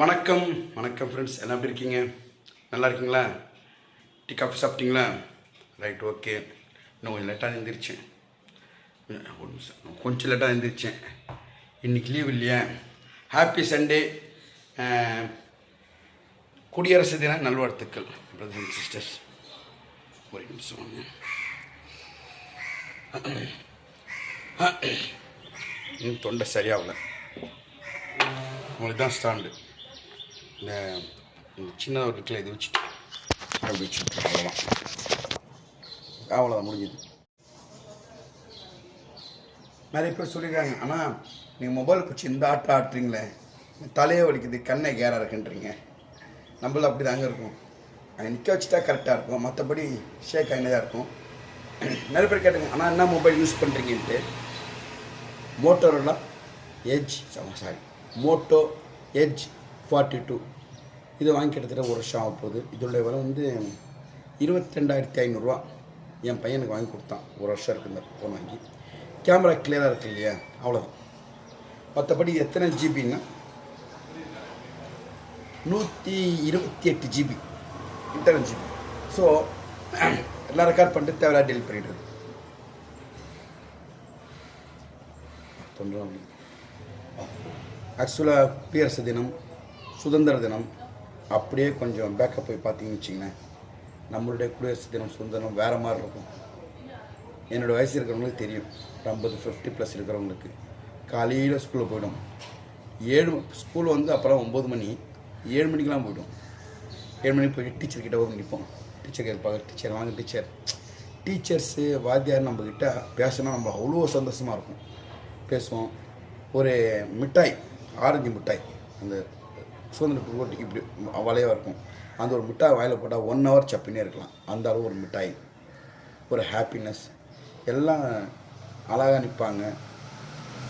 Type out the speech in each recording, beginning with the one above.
வணக்கம் வணக்கம் ஃப்ரெண்ட்ஸ் எல்லாம் எப்படி இருக்கீங்க? நல்லா இருக்கீங்களா? டீ காஃபி சாப்பிட்டீங்களா? ரைட் ஓகே இன்னும் கொஞ்சம் லேட்டாக எழுந்திரிச்சேன் ஒரு நிமிஷம். கொஞ்சம் லேட்டாக எழுந்திரிச்சேன் இன்னைக்கு லீவ் இல்லையா. ஹாப்பி சண்டே குடியரசு தின நல்வாழ்த்துக்கள் பிரதர்ஸ் அண்ட் சிஸ்டர்ஸ் ஒரு நிமிஷம் வாங்க. இன்னும் தொண்டை சரியாகல. உங்களுக்கு தான் ஸ்டாண்டு இந்த இந்த சின்ன ஒரு இருக்குல்ல இது வச்சுட்டு. அப்படி வச்சுட்டு அவ்வளோதான் அவ்வளோதான் முடிஞ்சுது. நிறைய பேர் சொல்லியிருக்காங்க ஆனால் நீங்கள் மொபைல் பிடிச்சி இந்த ஆட்டம் ஆட்டுறீங்களே தலையே வலிக்குது கண்ணை கேராக இருக்குன்றீங்க. நம்மள அப்படி தாங்க இருக்கும். அதை நிற்க வச்சுட்டா கரெக்டாக இருக்கும். மற்றபடி ஷேக் ஆகினதாக இருக்கும். நிறைய பேர் கேட்டுங்க ஆனால் என்ன mobile use பண்ணுறீங்கன்ட்டு Motorola edge sorry Moto edge forty two இது வாங்கி கிட்டத்தட்ட ஒரு வருஷம் ஆக போகுது. இதோடைய விலை வந்து இருபத்தி ரெண்டாயிரத்தி ஐநூறுரூவா என் பையனுக்கு வாங்கி கொடுத்தான். ஒரு வருஷம் இருக்கு இந்த ஃபோன் வாங்கி. கேமரா கிளியராக இருக்கு இல்லையா? அவ்வளோதான் மற்றபடி எத்தனை ஜிபின்னா நூற்றி இருபத்தி எட்டு ஜிபி இன்டர்னல் ஜிபி ஸோ எல்லாம் ரெக்கார்ட் பண்ணிட்டு தேவையில்லா டெலிட் பண்ணிடுறது தொண்டலாம் ஆக்சுவலாக குடியரசு தினம் சுதந்திர தினம் அப்படியே கொஞ்சம் பேக்கப் போய் பார்த்தீங்கன்னு வச்சிங்களேன் நம்மளுடைய குடியரசு தினம் சுதந்திரம் வேறு மாதிரி இருக்கும். என்னோடய வயசு இருக்கிறவங்களுக்கு தெரியும். ஒரு ஐம்பது ஃபிஃப்டி ப்ளஸ் இருக்கிறவங்களுக்கு. காலையில் ஸ்கூலில் போய்டும். ஏழு ஸ்கூல் வந்து அப்புறம் ஒம்பது மணி ஏழு மணிக்கெலாம் போய்டும். ஏழு மணிக்கு போய் டீச்சர்கிட்ட ஒரு நிற்போம் டீச்சர் கேட்பாங்க டீச்சர் வாங்க டீச்சர் டீச்சர்ஸு வாத்தியார் நம்மக்கிட்ட பேசினா நம்ம அவ்வளோ சந்தோஷமாக இருக்கும். பேசுவோம். ஒரு மிட்டாய் ஆரஞ்சு மிட்டாய் அந்த சுதந்திர ரோட்டிக்கு இப்படி வளையாக இருக்கும். அந்த ஒரு மிட்டாய் வாயில் போட்டால் ஒன் ஹவர் சப்பினே இருக்கலாம். அந்த அளவு ஒரு மிட்டாய். ஒரு ஹாப்பினஸ் எல்லாம் அழகாக நிற்பாங்க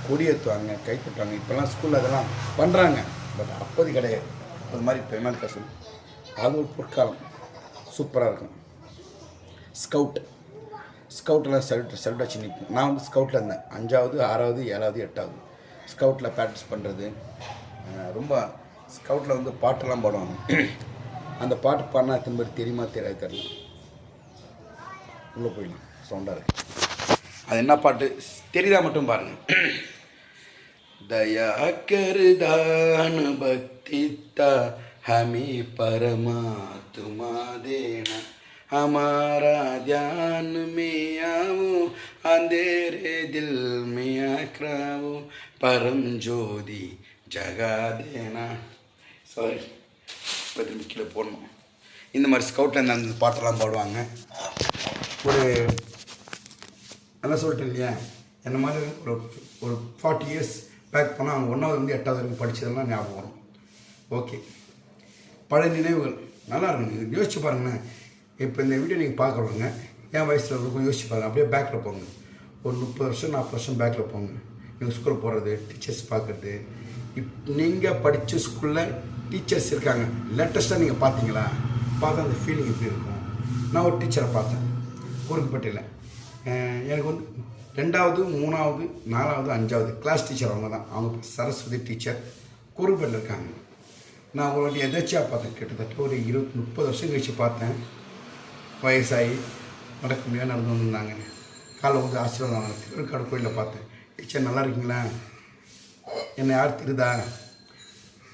கொடியேற்றுவாங்க கை தட்டுவாங்க இப்போல்லாம் ஸ்கூலில் அதெல்லாம் பண்ணுறாங்க பட் அப்போது கிடையாது. அது மாதிரி பெமெண்ட் கஷ்டம் அது ஒரு பொற்காலம். சூப்பராக இருக்கும். ஸ்கவுட் ஸ்கவுட்டெல்லாம் சல்யூட் சல்யூட் வச்சு நிற்போம் நான் வந்து ஸ்கவுட்டில் இருந்தேன். அஞ்சாவது ஆறாவது ஏழாவது எட்டாவது. ஸ்கவுட்டில் ப்ராக்டிஸ் பண்ணுறது ரொம்ப ஸ்கவுட்டில் வந்து பாட்டெல்லாம் பாடுவாங்க அந்த பாட்டு பாடினா எத்தனை பேர் தெரியுமா தெரியாது தெரியல உள்ளே போயிடலாம் சவுண்டாக இருக்கு அது என்ன பாட்டு தெரியுதா மட்டும் பாருங்க दया कर दान भक्तिता हमें परमात्मा देना हमारा ध्यान में आओ अंधेरे दिल में आक्राओ परम ज्योति जगा देना சாரி இப்போ திரும்பி கீழே போடணும். இந்த மாதிரி ஸ்கவுட்டில் இந்த அந்த பாட்டெல்லாம் பாடுவாங்க. ஒரு நல்லா சொல்லிட்டேன் இல்லையா? என்ன மாதிரி ஒரு ஒரு ஃபார்ட்டி இயர்ஸ் பேக் போனால் அவங்க ஒன்றாவது வந்து எட்டாவது வரைக்கும் படித்ததெல்லாம் ஞாபகம் வரும். ஓகே பழைய நினைவுகள். நல்லா இருக்கும் நீங்கள் யோசிச்சு பாருங்கண்ணே இப்போ இந்த வீடியோ நீங்கள் பார்க்குறவங்க என் வயசில் இருக்கும் யோசிச்சு பாருங்க. அப்படியே பேக்கில் போங்க. ஒரு முப்பது வருஷம் நாற்பது வருஷம் பேக்கில் போங்க. நீங்கள் ஸ்கூல் போகிறது டீச்சர்ஸ் பார்க்குறது இப் நீங்கள் படித்த ஸ்கூலில் டீச்சர்ஸ் இருக்காங்க லேட்டஸ்ட்டாக நீங்கள் பார்த்தீங்களா பார்த்தா அந்த ஃபீலிங் எப்படி இருக்கும்? நான் ஒரு டீச்சரை பார்த்தேன் குறுக்குப்பட்டியில் எனக்கு வந்து ரெண்டாவது மூணாவது நாலாவது அஞ்சாவது கிளாஸ் டீச்சர் அவங்க தான் அவங்க சரஸ்வதி டீச்சர் குறுக்குப்பட்டில் இருக்காங்க. நான் அவங்களோட எதாச்சியாக பார்த்தேன்? கிட்டத்தட்ட ஒரு இருபத்தி முப்பது வருஷம் கழிச்சு பார்த்தேன். வயசாகி நடக்க முடியாது நடந்து வந்திருந்தாங்க. காலை வந்து ஆசீர்வாதம் திருக்காடு கோயிலில் பார்த்தேன். டீச்சர் நல்லா இருக்கீங்களா? என்னை யார் திருதா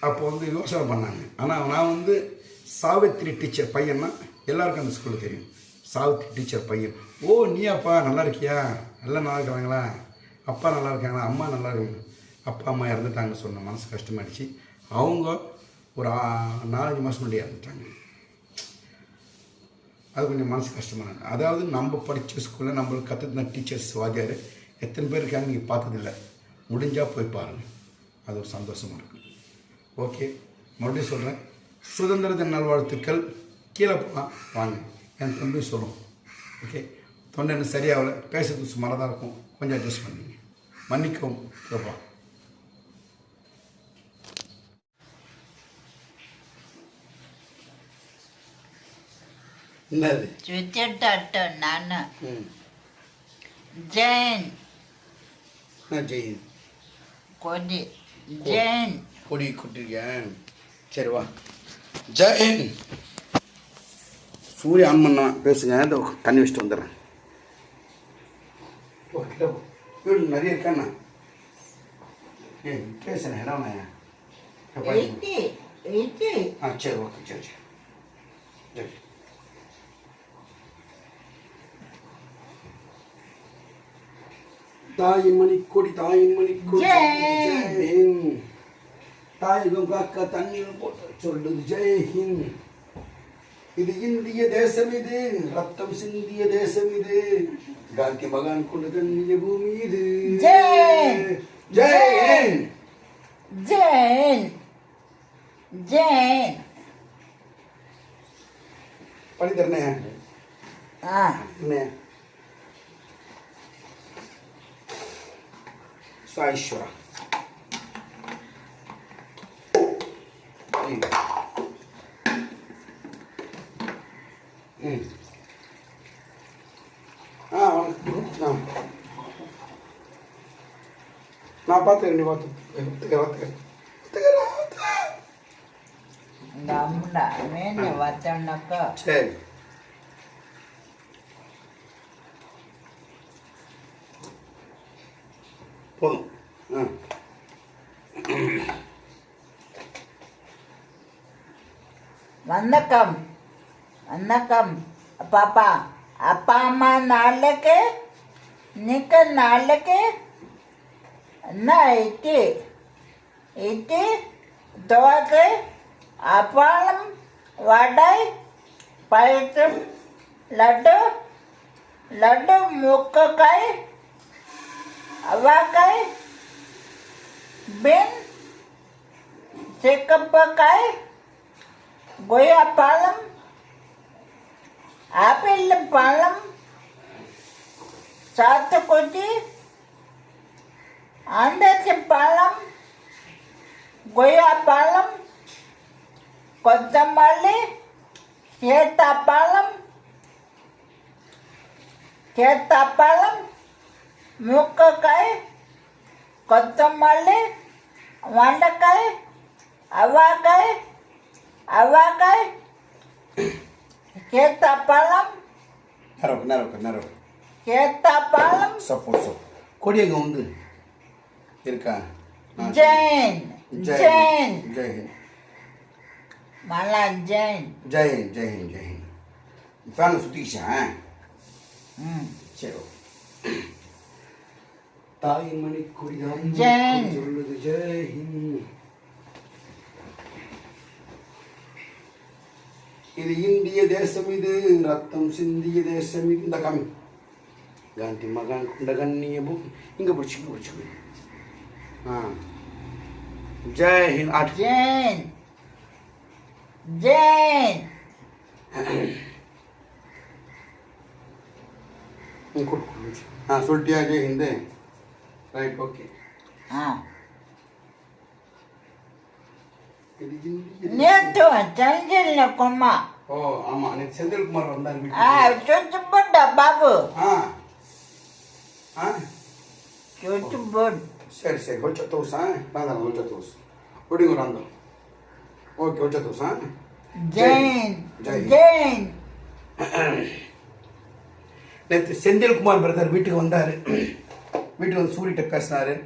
அப்போ வந்து யோசனை பண்ணாங்க. ஆனால் நான் வந்து சாவித்திரி டீச்சர் பையன்னா எல்லாருக்கும் அந்த ஸ்கூலில் தெரியும். சாவித்திரி டீச்சர் பையன். ஓ நீயாப்பா நல்லா இருக்கியா? எல்லாம் நல்லா இருக்கிறாங்களா அப்பா நல்லா இருக்காங்களா? அம்மா நல்லா இருக்காங்க. அப்பா அம்மா இறந்துட்டாங்கன்னு சொன்ன மனசு கஷ்டமாயிடுச்சு. அவங்க ஒரு நாலஞ்சு மாதம் முன்னாடி இறந்துட்டாங்க. அது கொஞ்சம் மனசு கஷ்டமாக அதாவது நம்ம படித்த ஸ்கூலில் நம்மளுக்கு கற்றுன டீச்சர்ஸ் வாத்தியார் எத்தனை பேர் இருக்காங்க நீங்கள் பார்த்ததில்ல. முடிஞ்சால் போய் பாருங்கள் அது ஒரு சந்தோஷமாக இருக்கும் ஓகே மறுபடியும் சொல்கிறேன் சுதந்திர தின நல்வாழ்த்துக்கள். கீழே போகலாம் வாங்க. என் தம்பி சொல்லும். ஓகே தொண்டை எனக்கு சரியாகல. பேசுறது சுமாராக தான் இருக்கும். கொஞ்சம் அட்ஜஸ்ட் பண்ணிங்க. மன்னிக்கவும் கேட்பா என்னது? சுவிச்சிட்டு நான். ஜெயின். என்ன ஜெயின்? கொடி. ஜெயின் கொடி கொட்டிருக்கேன். சரி வா. ஜெயன் சூரிய ஆன் பண்ணா பேசுங்க. இந்த தண்ணி வச்சுட்டு வந்துடுறேன். நிறைய இருக்காண்ணா ஏ எயிட்டி எயிட்டி ஆ சரி ஓகே சரி சரி. சரி. தாயின் மணிக்கொடி தாயின் மணிக்கொடி ஜெய். ஜெயஹிந்த் தாயகம் காக்க தண்ணீர் போட்டு சொல்லுது ஜெயஹிந்த் இது இந்திய தேசம் இது ரத்தம் சிந்திய தேசம் இது காந்தி மகான் கொண்டு கண்ணிய பூமி இது ஜெய். ஜெய் ஜெயின் ஜெயின் பண்ணி தரணே ஆ என்ன Saishwara. ನಾಲ್ಪತ್ತೆರಡು ಇವತ್ತು ಇವತ್ತೇಳು ನಮ್ಮ ಮೇಲೆ ಒತ್ತಣ್ಣಕ್ಕ ಸರಿ போதும். ஆ. வணக்கம். வணக்கம். பாப்பா அப்பா அம்மா நாளைக்கு? நிக்க நாளைக்கு? என்ன இட்டி இட்டி துவக்கு அப்பளம் வடை பயிற்றம் லட்டு லட்டு முக்கக்காய் awakai bin Sekep Goya Palem Apel Palem Satu Kuti Anda Palem Goya Palem Kontamali Sieta Palem Sieta Palem ముక్కకాయ కొత్తమల్లి వండకాయ అవ్వాకాయ అవ్వాకాయ కేతపళ్ళం నరొక నరొక నరొక కేతపళ్ళం సపోర్ట్ సపోర్ట్ கொடி அங்கே உண்டு இருக்கா ஜெயின் ஜெயின் ஜெயின் மலா ஜெயின் ஜெயின் ஜெயின் ஜெயின் ஃபேனை சுற்றிக்கிச்சேன் ம் சரி ஓகே தாயின் மணி கொடி தாயின் ஜெய். மணிக்கொடி சொல்லுது ஜெய் ஹிந்த் இது இந்திய தேசம் இது ரத்தம் சிந்திய தேசம் இது இந்த கம்மி காந்தி மகான் கொண்ட கண்ணிய பூ இங்கே பிடிச்சி இங்கே பிடிச்சி ஆ ஜெய் ஹிந்த் ஆட் ஜெயின் ஜெயின் ம், கொடு, கொடு. ஆ சொல்லிட்டியா ஜெய் ஹிந்து ரைட் ஓகே ஆ. நேற்று செந்தில்ல கும்மா. ஓ ஆமா நேற்று செந்தில்குமார் வந்தார் ஆ சொத்து போட்டா பாபு. ஆ. ஆ. சொத்து போட். சரி சரி கொஞ்சம் தோசா வேண்டாம் கொஞ்சம் தோசு. ஒடிங்க ராந்தம் ஓகே கொஞ்சம் தோசா ஜெயின் ஜெயின். நேற்று செந்தில்குமார் பிரதர் வீட்டுக்கு வந்தார். வீட்டுக்கு வந்து சூரிட்ட பேசினார்.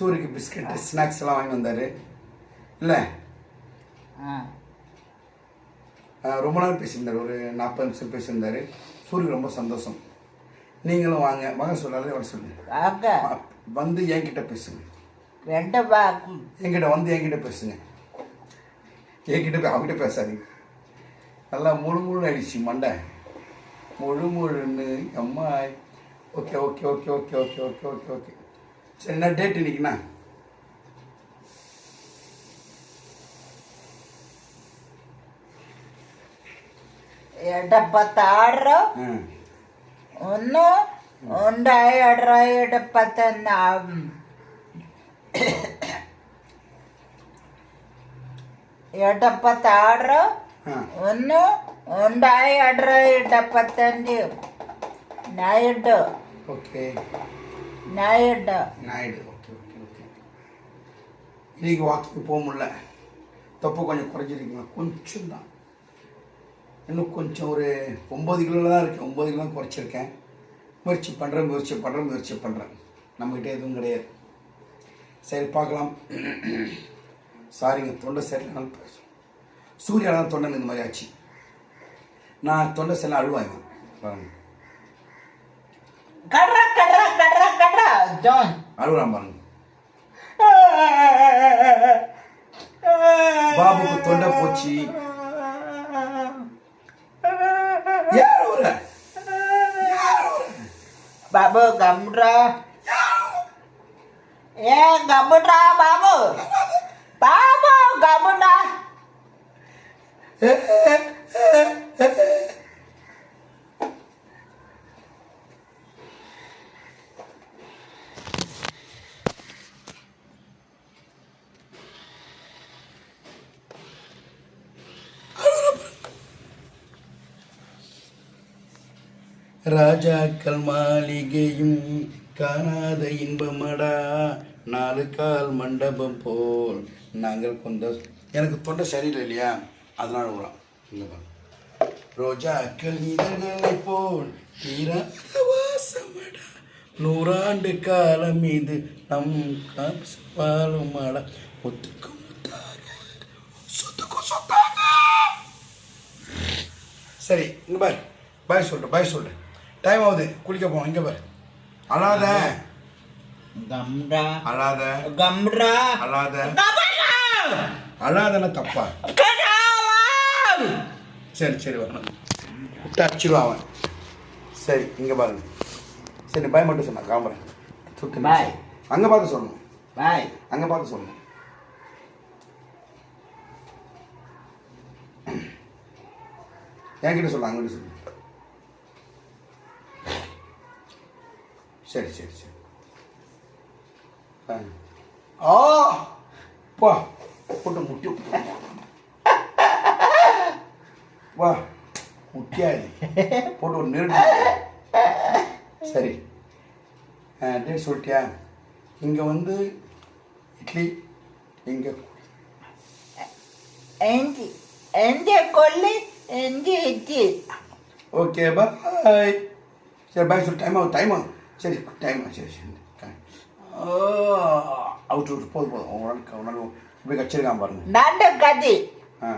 சூரிக்கு பிஸ்கட் ஸ்நாக்ஸ் எல்லாம் வாங்கி வந்தார். இல்லை? ஆ. ரொம்ப நேரம் பேசியிருந்தார். ஒரு நாற்பது நிமிஷம் பேசியிருந்தார். சூரிக்கு ரொம்ப சந்தோஷம். நீங்களும் வாங்க. வாங்க சொல்லாலே வர சொல்லுங்க. வந்து என்கிட்ட பேசுங்க. என்கிட்ட வந்து என்கிட்ட பேசுங்க. என்கிட்ட போய் அவகிட்ட பேசாதீங்க. நல்லா முழு முழு ஆயிடுச்சு மண்டை. முழு முழுன்னு. அம்மா okay okay okay okay okay okay okay okay சரி என்ன டேட் இன்னைக்குண்ணா എടപ്പത്താറ് ഒന്ന്. ഉണ്ടായി ഇടറായി ഇടപ്പത്തെന്ന് ഇടപ്പത്താറ് ഒന്ന്. ഉണ്ടായി ഇടറായി Naidu okay Naidu Naidu. Okay okay okay. இன்னைக்கு வாக்கிங் போக முடியல. தொப்பை கொஞ்சம் குறைஞ்சிருக்குங்களா? கொஞ்சம் தான் இன்னும் கொஞ்சம் ஒரு ஒம்பது கிலோ தான் இருக்கேன். ஒம்பது கிலோ தான் குறைச்சிருக்கேன். முயற்சி பண்ணுறேன் முயற்சி பண்ணுறேன் முயற்சி பண்ணுறேன் நம்மக்கிட்ட எதுவும் கிடையாது. சரி பார்க்கலாம். சாரிங்க தொண்டை சரியில்லைனாலும் பேசும் சூர்யாலாம் தொண்டை இந்த மாதிரி ஆச்சு. நான் தொண்டை சரியில்லை அழுவாயுவேன் கட்ரா கட்ரா கட்ரா கட்ரா ஜான் அழுகுறான் பாருங்க பாபுக்கு தொண்டை போச்சு பாபு கம்ரா ஏ கம்ரா பாபு பாபு கம்ரா ராஜாக்கள் மாளிகையும் காணாத இன்பமடா. நாலு கால் மண்டபம் போல் நாங்கள் கொண்ட எனக்கு தொண்டை சரியில்லை இல்லையா? அதனால் விடுறோம் இங்க ரோஜாக்கள் இதழ்களை போல் தீராத வாசமடா. நூறாண்டு காலம் இது. நம் வாழுமடா முத்துக்கு முத்தாக சரி இங்க பாய் சொல்கிறேன் பாய் சொல்கிறேன் டைம் ஆகுது குளிக்க போவோம். இங்கே பாரு. அழாத. கம்ரா. அழாத. கம்ரா. அழாத. அழாதன தப்பா? சரி சரி வரணும் விட்டு அடிச்சிருவான் அவன். சரி இங்கே பாருங்க சரி பாய் மட்டும் சொன்னா. காமரன் சுட்டு பாய் அங்கே பார்த்து சொல்லணும். பாய் அங்கே பார்த்து சொல்லணும். என்கிட்ட சொல்ல அங்கிட்ட சொல்லு. சரி சரி சரி. ஆ. வா. போட்டு முட்டி. வா. முட்டியாது. போட்டு ஒரு நெருடு சரி. டே சொல்லிட்டியா? இங்கே வந்து இட்லி இங்கே கொள்ளு ஓகே பாய். சரி பாய் சொல் டைம் ஆகும் டைம் ஆகும் சரி டைம் சரி. அவுட் அவுட் போதும் போதும் உங்களால் உங்களால் இப்படி கச்சிருக்கான் பாருங்க. நண்டு கதி ஆ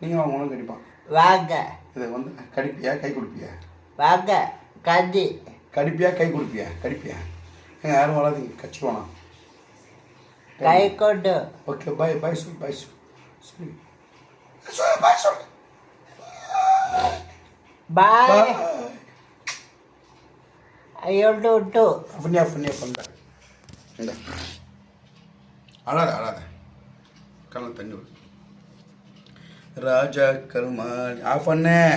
நீங்கள் அவங்களும் கடிப்பான் வாங்க. இதை வந்து கடிப்பியா கை கொடுப்பியா? வாங்க. கதி கடிப்பியா கை கொடுப்பியா? கடிப்பியா? ஏங்க யாரும் வராதீங்க. கச்சிருவானா கை கொண்டு ஓகே பாய் பாய் சொல் பாய் சொல் சொல்லு பாய் சொல் பாய் ஏழு டு புண்ணியா புண்ணியா பண்ணுறேன் இந்த அழாத அழாத கண்ணு தண்ணி ராஜா கருமா ஆஃப் பண்ணேன்